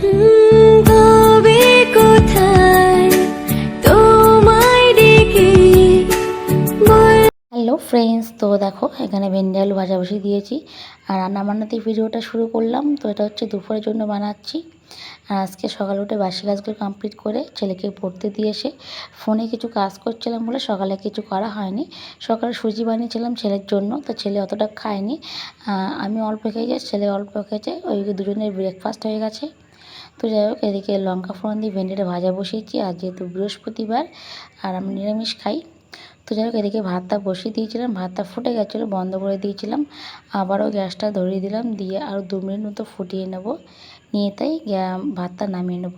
Hello friends, তো দেখো, এখানে ভেন্ডি আলু ভাজা বসিয়ে দিয়েছি। আর রান্না বান্নাতে ভিডিওটা শুরু করলাম। তো এটা হচ্ছে দুপুরের জন্য বানাচ্ছি। আর আজকে সকালে উঠে বাসি কাজগুলো কমপ্লিট করে ছেলেকে পড়তে দিয়ে এসে ফোনে কিছু কাজ করছিলাম বলে সকালে কিছু করা হয়নি। সকালে সুজি বানিয়েছিলাম ছেলের জন্য, তো ছেলে অতটা খায়নি। আমি অল্প খেয়েছি, ছেলে অল্প খেয়েছে। ওই দুজনের ব্রেকফাস্ট হয়ে গেছে। তো যাই হোক, এদিকে লঙ্কা ফোড়ন দিয়ে ভেন্ডিটা ভাজা বসিয়েছি। আর যেহেতু বৃহস্পতিবার আর আমি নিরামিষ খাই, তো যাই হোক, এদিকে ভাতটা বসিয়ে দিয়েছিলাম। ভাতটা ফুটে গেছিল, বন্ধ করে দিয়েছিলাম। আবারও গ্যাসটা ধরিয়ে দিলাম, দিয়ে আরও দু মিনিট মতো ফুটিয়ে নেব। নিয়ে তাই ভাতটা নামিয়ে নেব।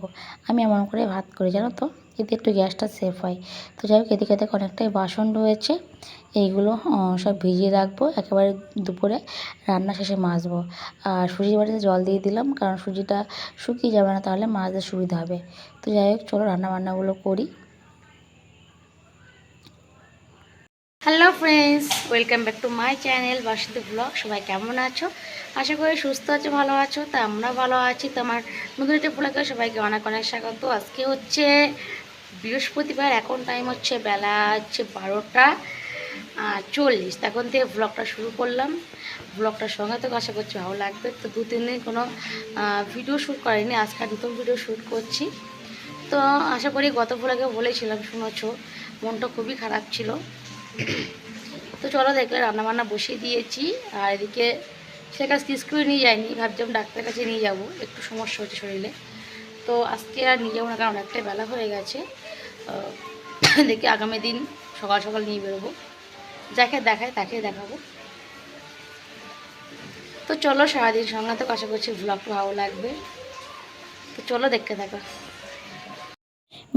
আমি এমন করে ভাত করে, জানো তো? এতে একটু গ্যাসটা সেফ হয়। তো যাই হোক, এদিকে দেখো অনেকটাই বাসন রয়েছে। এইগুলো সব ভিজিয়ে রাখব। একেবারে দুপুরে রান্না শেষে মাজবো। আর সুজির বাড়িতে জল দিয়ে দিলাম, কারণ সুজিটা শুকিয়ে যাবে না, তাহলে মাজতে সুবিধা হবে। তো যাই হোক, চলো রান্না বান্নাগুলো করি। Hello friends welcome back to my channel বাসিতে blog সবাই কেমন আছো? আশা করি সুস্থ আছো, ভালো আছো। তো আমরা ভালো আছি। তো আমার নতুন একটা ব্লগে সবাইকে অনেক অনেক স্বাগত। আজকে হচ্ছে বৃহস্পতিবার, এখন টাইম হচ্ছে বেলা হচ্ছে বারোটা চল্লিশ। তখন থেকে ব্লগটা শুরু করলাম। ব্লগটার সঙ্গে তো আশা করছি ভালো লাগবে। তো দু, তিন দিন কোনো ভিডিও শ্যুট করিনি। আজকে নতুন ভিডিও শ্যুট করছি। তো আশা করি গত ব্লগে বলেছিলাম, শুনেছো? মনটা খুবই খারাপ ছিল। তো চলো দেখলে রান্নাবান্না বসিয়ে দিয়েছি। আর এদিকে সে কাজ কিস করে নিয়ে যায়নি ভাবছিলাম ডাক্তারের কাছে নিয়ে যাব। একটু সমস্যা হচ্ছে শরীরে। তো আজকে আর নিয়ে যাব না, কারণ অনেকটাই বেলা হয়ে গেছে। দেখি আগামী দিন সকাল সকাল নিয়ে বেরোবো। যাকে দেখায় তাকে দেখাবো। তো চলো সারাদিন সঙ্গে তো আশা করছি ব্লগটা ভালো লাগবে। তো চলো দেখতে থাকো।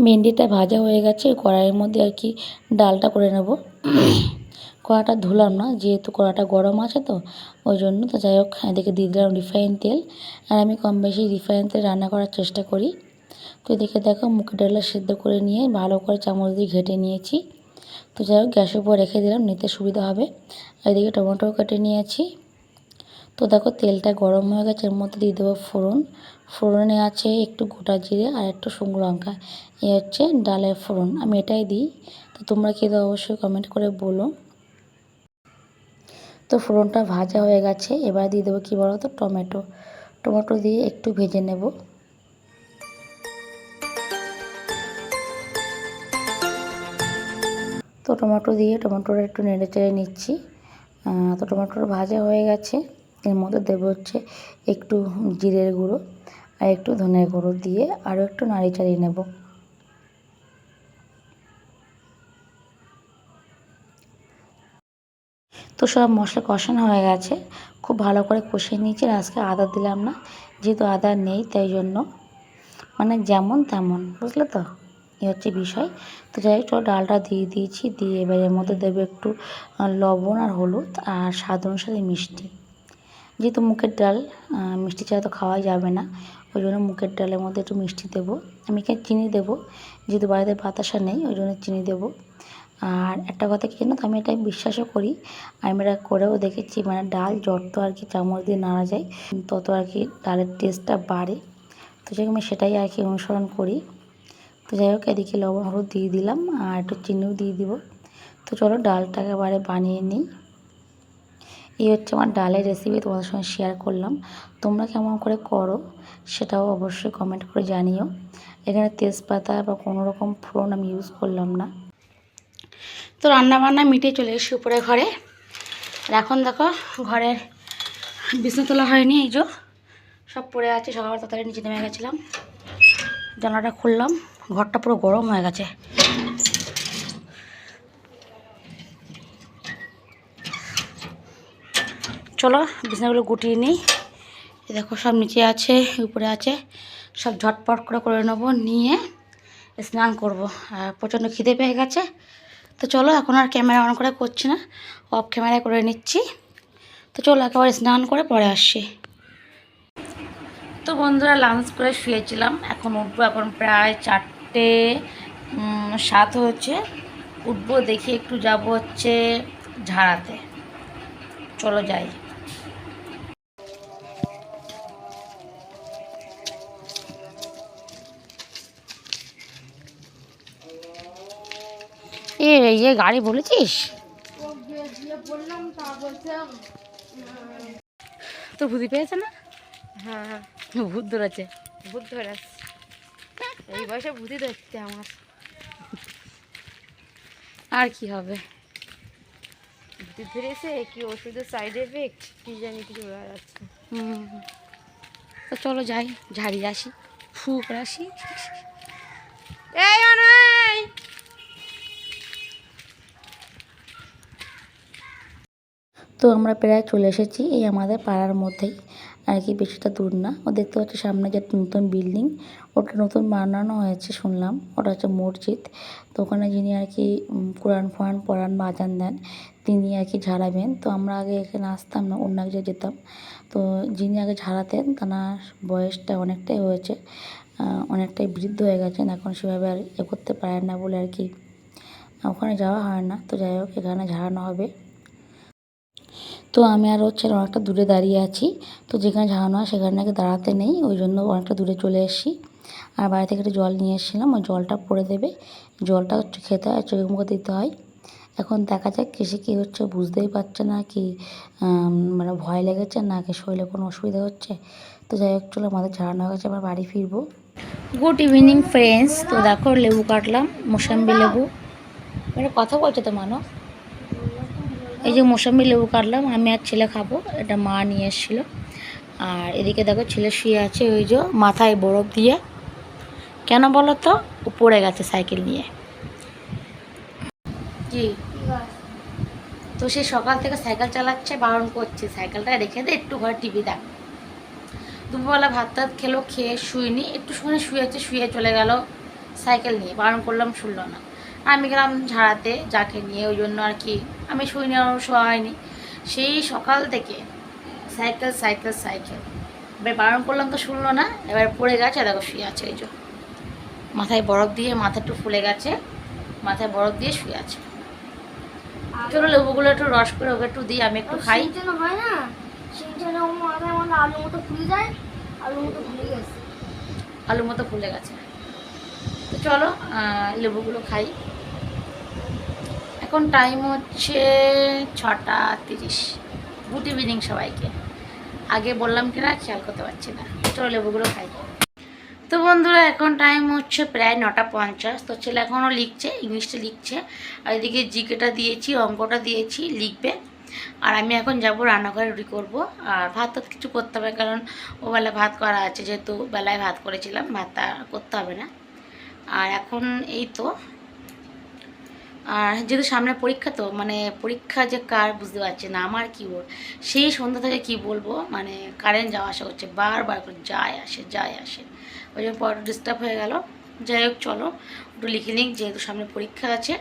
ভেন্ডিটা ভাজা হয়ে গেছে, কড়াইয়ের মধ্যে আর কি ডালটা করে নেব। কড়াটা ধুলাম না, যেহেতু কড়াটা গরম আছে তো, ওই জন্য তো যাই হোক, এদিকে দিয়ে দিলাম রিফাইন তেল। আর আমি কম বেশি রিফাইন তেল রান্না করার চেষ্টা করি। তো এদিকে দেখো মুখের ডালা সিদ্ধ করে নিয়ে ভালো করে চামচ দিয়ে ঘেটে নিয়েছি। তো যাই হোক, গ্যাসের উপর রেখে দিলাম, নিতে সুবিধা হবে। আর এদিকে টমেটো কেটে নিয়েছি। তো দেখো তেলটা গরম হয়ে গেছে, এর মধ্যে দিয়ে দেবো ফোড়ন। ফোড়নে আছে একটু গোটা জিরে আর একটু শুকনো লঙ্কা। এই হচ্ছে ডালের ফোড়ন, আমি এটাই দিই। তো তোমরা কি অবশ্যই কমেন্ট করে বলো। তো ফোড়নটা ভাজা হয়ে গেছে, এবার দিয়ে দেবো কী বলো তো টমেটো। টমেটো দিয়ে একটু ভেজে নেব। তো টমেটো দিয়ে টমেটোটা একটু নেড়ে চেড়ে নিচ্ছি তো টমেটোটা ভাজা হয়ে গেছে। এর মধ্যে দেবো হচ্ছে একটু জিরের গুঁড়ো আর একটু ধনের গুঁড়ো দিয়ে আরও একটু নাড়ি চাড়িয়ে নেব। তো সব মশলা কষানো হয়ে গেছে। খুব ভালো করে কষিয়ে নিয়েছি আজকে আদা দিলাম না, যেহেতু আদা নেই তাই জন্য। মানে যেমন তেমন, বুঝলে তো? এই হচ্ছে বিষয়। তো যাই হোক ডালটা দিয়ে দিয়েছি, দিয়ে এবার এর মধ্যে দেবো একটু লবণ আর হলুদ আর স্বাদ অনুসারে মিষ্টি। যেহেতু মুখের ডাল মিষ্টি ছাড়া তো খাওয়াই যাবে না, ওই জন্য মুখের ডালের মধ্যে একটু মিষ্টি দেবো। আমি এখানে চিনি দেবো, যেহেতু বাড়িতে বাতাসা নেই, ওই জন্য চিনি দেবো। আর একটা কথা কি জানো তো, আমি এটাই বিশ্বাসও করি আমি এটা করেও দেখেছি মানে ডাল যত আর কি চামচ দিয়ে নাড়া যায়, তত আর কি ডালের টেস্টটা বাড়ে। তো আমি সেটাই আর কি অনুসরণ করি। তো যাই হোক, এদিকে লবণ হলুদ দিয়ে দিলাম আর একটু চিনিও দিয়ে দিব। তো চলো ডালটা একেবারে বানিয়ে নিই। এই হচ্ছে আমার ডালের রেসিপি তোমাদের সঙ্গে শেয়ার করলাম। তোমরা কেমন করে করো সেটাও অবশ্যই কমেন্ট করে জানিও। এখানে তেজপাতা বা কোনো রকম ফোড়ন আমি ইউজ করলাম না। তো রান্না বান্না মিটে চলে এসেছি উপরে ঘরে। আর এখন দেখো ঘরের বিছনা তোলা হয়নি, এই যে সব পড়ে আছে সকাল তাড়াতাড়ি নিচে নেমে গেছিলাম। জানলাটা খুললাম। ঘরটা পুরো গরম হয়ে গেছে। চলো বিছানাগুলো গুটিয়ে নিই। দেখো সব নিচে আছে, উপরে আছে। সব ঝটপট করে করে নেব, নিয়ে স্নান করব। আর প্রচণ্ড খিদে পেয়ে গেছে। তো চলো এখন আর ক্যামেরা অন করে করছি না, অফ ক্যামেরায় করে নিচ্ছি। তো চলো একেবারে স্নান করে পরে আসছি। তো বন্ধুরা লাঞ্চ করে শুয়েছিলাম। এখন উঠবো এখন প্রায় চারটে আটে সাত হচ্ছে উঠবো দেখি একটু যাব হচ্ছে ঝাড়াতে। চলো যাই। ইয়ে গাড়ি বলেছিস? তো ভূতি পেয়েছে না? হ্যাঁ।, হ্যাঁ। ভূত ধরেছে। ভূত ধরেছে। এই বয়সে ভূতি ধরতে আমার। আর কি হবে? ভূতি ধরেছে কি ওষুধের সাইড এফেক্ট কি জানি কিছু বোঝা যাচ্ছে হুম। তো চলো যাই ঝাড়ি আসি ফু করে আসি। এই তো আমরা প্রায় চলে এসেছি এই আমাদের পাড়ার মধ্যেই। আর কি বেশিটা দূর না। ও দেখতে পাচ্ছি সামনে যে নতুন বিল্ডিং, ওটা নতুন বানানো হয়েছে শুনলাম। ওটা হচ্ছে মসজিদ। তো ওখানে যিনি আর কি কোরআন ফোরান পড়ান, বাজান দেন, তিনি আর কি ঝাড়াবেন। তো আমরা আগে এখানে আসতাম না, অন্য এক জায়গায় যেতাম। তো যিনি আগে ঝাড়াতেন তার বয়সটা অনেকটাই হয়েছে। অনেকটাই বৃদ্ধ হয়ে গেছেন। এখন সেভাবে আর এ করতে পারেন না বলে আর কি, ওখানে যাওয়া হয় না। তো যাই হোক, এখানে ঝাড়ানো হবে। তো আমি আর হচ্ছে অনেকটা দূরে দাঁড়িয়ে আছি। তো যেখানে ঝাড়ানো হয় সেখানে নাকি দাঁড়াতে নেই, ওই জন্য অনেকটা দূরে চলে এসেছি। আর বাড়ি থেকে একটু জল নিয়ে এসেছিলাম, ওই জলটা পড়ে দেবে। জলটা হচ্ছে খেতে হয়, চোখে মুখে দিতে হয়। এখন দেখা যাক কিসে কী হচ্ছে, বুঝতেই পারছে না কি মানে ভয় লেগেছে না কি শরীরে কোনো অসুবিধা হচ্ছে। তো যাই হোক, চলো আমাদের ঝাড়ানো হয়ে গেছে আবার বাড়ি ফিরবো। গুড ইভিনিং ফ্রেন্ডস তো দেখো লেবু কাটলাম, মোসাম্বি লেবু। মানে কথা বলছে তো, মানো? এই যে মৌসুমি লেবু কাটলাম, আমি আর ছেলে খাব। এটা মা নিয়ে এসেছিল। আর এদিকে দেখো ছেলে শুয়ে আছে ওই যে মাথায় বরফ দিয়ে। কেন বলো তো? ও পড়ে গেছে সাইকেল নিয়ে। কি তো সে সকাল থেকে সাইকেল চালাচ্ছে, বারণ করছে। সাইকেলটা রেখে দে, একটু ঘরে টিভি দেখ। দুপুরবেলা ভাত টাত খেলো, খেয়ে শুইনি। একটু সময় শুয়েছে, শুয়ে চলে গেল সাইকেল নিয়ে। বারণ করলাম, শুনলো না। আমি গেলাম ঝাড়াতে যাকে নিয়ে ওই জন্য আর কি। আমি শুইনি আর শোয়া হয়নি। সেই সকাল থেকে সাইকেল সাইকেল সাইকেল। এবার বারণ করলাম তো শুনলো না এবার পড়ে গেছে দেখো শুয়ে আছে এই যে। মাথায় বরফ দিয়ে মাথা একটু ফুলে গেছে মাথায় বরফ দিয়ে শুয়ে আছে। চলো লেবুগুলো একটু রস করে ওকে একটু দিই আমি একটু খাই। হয় না সেই জন্য ও আলু মতো ফুলে যায় আলু মতো ফুলে গেছে। আলু মতো ফুলে গেছে। তো চলো লেবুগুলো খাই। এখন টাইম হচ্ছে ছটা তিরিশ। গুড ইভিনিং সবাইকে। আগে বললাম কিনা, খেয়াল করতে পারছি না। চলো লেবুগুলো খাই। তো বন্ধুরা, এখন টাইম হচ্ছে প্রায় নটা পঞ্চাশ। তো ছেলে এখনও লিখছে, ইংলিশটা লিখছে। আর এদিকে জিকেটা দিয়েছি, অঙ্কটা দিয়েছি, লিখবে। আর আমি এখন যাব রান্নাঘরে রুটি করব। আর ভাত তো কিছু করতে হবে, কারণ ও ভাত করা আছে, যেহেতু বেলায় ভাত করেছিলাম, ভাতটা করতে হবে না। আর এখন এই তো। আর যেহেতু সামনে পরীক্ষা তো মানে পরীক্ষা যে কার বুঝতে পারছি না, আমার কি ওর সেই সন্ধ্যা থেকে কি বলব মানে কারেন্ট যাওয়া আসা করছে, বারবার করে যায় আসে যায় আসে। ওই জন্য পর ডিস্টার্ব হয়ে গেল। যাই হোক, চলো, একটু লিখে নিক, যেহেতু সামনে পরীক্ষা আছে।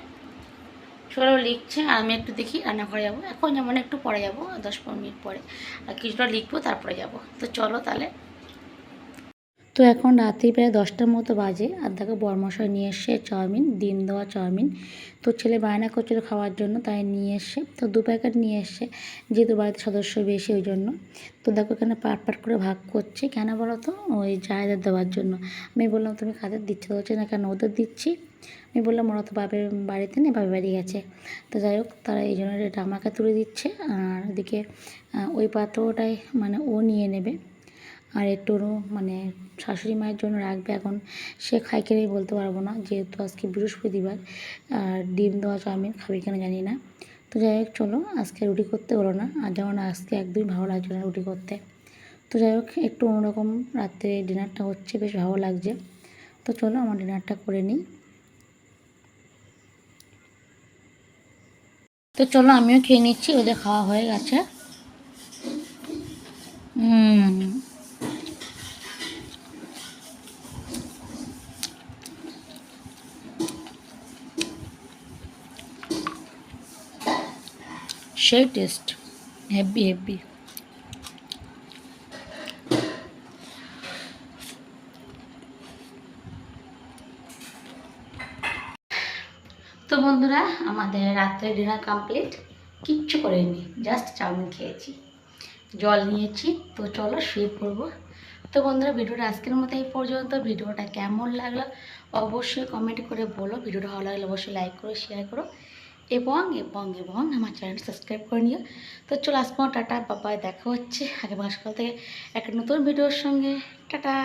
চলো লিখছে, আর আমি একটু দেখি রান্নাঘরে যাব। এখন যেমন একটু পরে যাব, দশ পনেরো মিনিট পরে। আর কিছুটা লিখব, তারপরে যাব। তো চলো তাহলে। তো এখন রাত্রি প্রায় দশটার মতো বাজে। আর দেখো বরমশাই নিয়ে এসছে চাউমিন ডিম দেওয়া চাউমিন। তো ছেলে বায়না করছিল খাওয়ার জন্য তাই নিয়ে এসছে। তো দু প্যাকেট নিয়ে এসছে যেহেতু বাড়িতে সদস্য বেশি ওই জন্য। তো দেখো এখানে পাট পাট করে ভাগ করছে। কেন বলো তো? ওই জায়গায় দেওয়ার জন্য। আমি বললাম তুমি কাদের দিচ্ছে? হচ্ছে না কেন ওদের দিচ্ছি? আমি বললাম ওরা তো বাপের বাড়িতে নেই বাপের বাড়ি গেছে। তো যাই হোক তারা এই জন্য এটা আমাকে তুলে দিচ্ছে। আর আহ, ওই পাত্রটাই মানে ও নিয়ে নেবে। আর একটু মানে শাশুড়ি মায়ের জন্য রাখবে এখন, সে খাই কিনেই বলতে পারব না, যেহেতু আজকে বৃহস্পতিবার, আর ডিম দেওয়া চাউমিন খাবে কেন জানি না। তো যাই হোক, চলো, আজকে রুটি করতে হলো না, আর যেমন আজকে একদমই ভালো লাগছে না রুটি করতে। তো যাই হোক, একটু অন্যরকম রাত্রে ডিনারটা হচ্ছে, বেশ ভালো লাগছে। তো চলো, আমার ডিনারটা করে নিই। তো চলো, আমিও খেয়ে নিচ্ছি, ওদের খাওয়া হয়ে গেছে। হুম। সেই টেস্ট হেভি হেভি তো বন্ধুরা, আমাদের রাত্রে ডিনার কমপ্লিট কিচ্ছু করিনি জাস্ট চাউমিন খেয়েছি। জল নিয়েছি, তো চলো শুয়ে পড়ব। তো বন্ধুরা, ভিডিওটা আজকের মতো এই পর্যন্ত। ভিডিওটা কেমন লাগল অবশ্যই কমেন্ট করে বলো। ভিডিওটা ভালো লাগলে অবশ্যই লাইক করো শেয়ার করো। এবং এবং এবং আমার চ্যানেল সাবস্ক্রাইব করে নিও। তো চলো আসব টাটা, বাবাই, দেখা হচ্ছে। আগে সকাল থেকে একটা নতুন ভিডিওর সঙ্গে। টাটা!